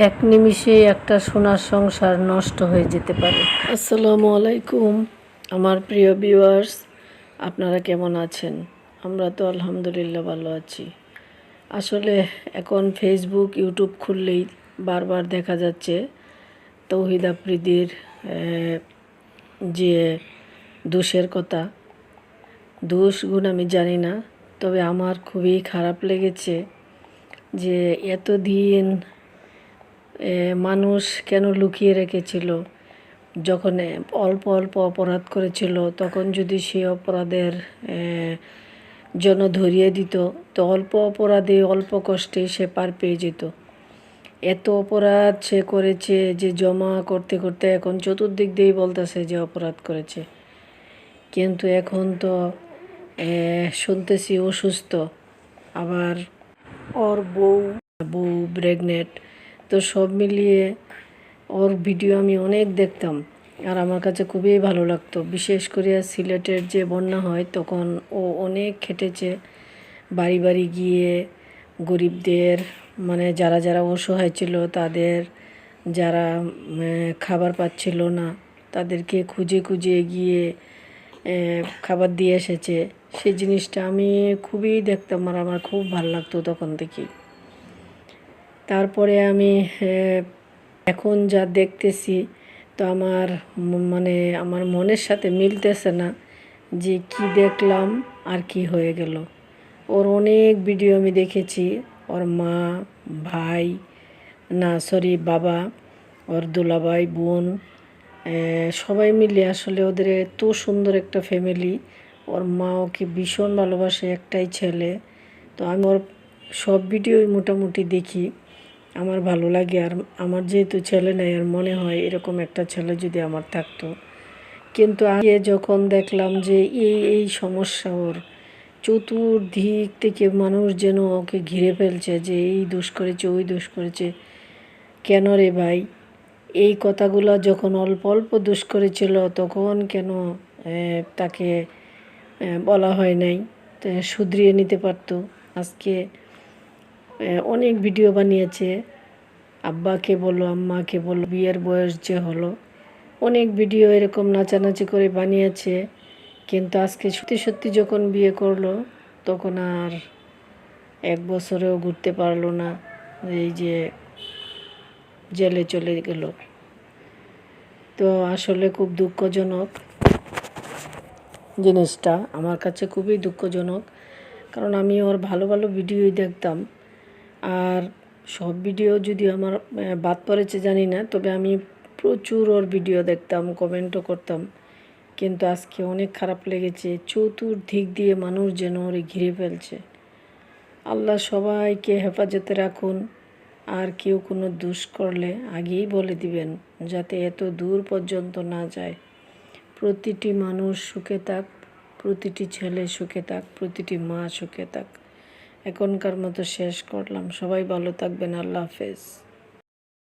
এক নিমিষে একটা সোনার সংসার নষ্ট হয়ে যেতে পারে। আসসালামু আলাইকুম, আমার প্রিয় ভিউয়ার্স আপনারা কেমন আছেন? আমরা তো আলহামদুলিল্লাহ ভালো আছি। আসলে এখন ফেসবুক ইউটিউব খুললেই বারবার দেখা যাচ্ছে তৌহিদ আফ্রিদির যে দোষের কথা। দোষ গুণ আমি জানি না, তবে আমার খুবই খারাপ লেগেছে যে এতদিন মানুষ কেন লুকিয়ে রেখেছিল? যখন অল্প অল্প অপরাধ করেছিল তখন যদি সে অপরাধের জন্য ধরিয়ে দিত তো অল্প অপরাধে অল্প কষ্টে সে পার পেয়ে যেত। এত অপরাধ সে করেছে যে জমা করতে করতে এখন চতুর্দিক দিয়েই বলতেছে যে অপরাধ করেছে। কিন্তু এখন তো শুনতেছি অসুস্থ। আবার ওর বউ। বউ প্রেগনেন্ট তো সব মিলিয়ে ওর ভিডিও আমি অনেক দেখতাম। আর আমার কাছে খুবই ভালো লাগতো। বিশেষ করে সিলেটের যে বন্যা হয়, তখন ও অনেক খেটেছে। বাড়ি বাড়ি গিয়ে গরিবদের মানে যারা যারা অসহায় ছিল, তাদের যারা খাবার পাচ্ছিল না, তাদেরকে খুঁজে খুঁজে গিয়ে খাবার দিয়ে এসেছে। সেই জিনিসটা আমি খুবই দেখতাম আর আমার খুব ভালো লাগতো তখন থেকেই। তারপরে আমি এখন যা দেখতেছি, তো আমার মানে আমার মনের সাথে মিলতেছে না যে কি দেখলাম আর কি হয়ে গেল। ওর অনেক ভিডিও আমি দেখেছি, ওর মা, ভাই, না সরি বাবা, ওর দুলাভাই, বোন সবাই মিলে আসলে ওদের এত সুন্দর একটা ফ্যামিলি ওর মা ওকে ভীষণ ভালোবাসে, একটাই ছেলে। তো আমি ওর সব ভিডিওই মোটামুটি দেখি। আমার ভালো লাগে আর আমার যেহেতু ছেলে নেই আর মনে হয় এরকম একটা ছেলে যদি আমার থাকতো। কিন্তু আগে যখন দেখলাম যে এই এই সমস্যা ওর, চতুর্দিক থেকে মানুষ যেন ওকে ঘিরে ফেলছে যে এই দোষ করেছে, ওই দোষ করেছে। কেন রে ভাই? এই কথাগুলো যখন অল্প অল্প দোষ করেছিল তখন কেন তাকে বলা হয় নাই? শুধরিয়ে নিতে পারতো। আজকে অনেক ভিডিও বানিয়েছে। আব্বাকে বলো, আম্মাকে বলো, বিয়ের বয়স যে হলো। অনেক ভিডিও এরকম নাচানাচি করে বানিয়েছে। কিন্তু আজকে সত্যি সত্যি যখন বিয়ে করল, তখন আর এক বছরেও ঘুরতে পারল না। এই যে জেলে চলে গেল। তো আসলে খুব দুঃখজনক জিনিসটা। আমার কাছে খুবই দুঃখজনক। কারণ আমি ওর ভালো ভালো ভিডিওই দেখতাম। আর সব ভিডিও যদি আমার বাদ পড়েছে জানি না, তবে আমি প্রচুর ওর ভিডিও দেখতাম কমেন্টও করতাম। কিন্তু আজকে অনেক খারাপ লেগেছে, চতুর্দিক দিয়ে মানুষ যেন ওরে ঘিরে ফেলছে। আল্লাহ সবাইকে হেফাজতে রাখুন, আর কেউ কোনো দুষ করলে আগেই বলে দিবেন, যাতে এত দূর পর্যন্ত না যায়। প্রতিটি মানুষ সুখে থাক, প্রতিটি ছেলে সুখে থাক, প্রতিটি মা সুখে থাক। এখনকার মতো শেষ করলাম। সবাই ভালো থাকবেন। আল্লাহ হাফেজ।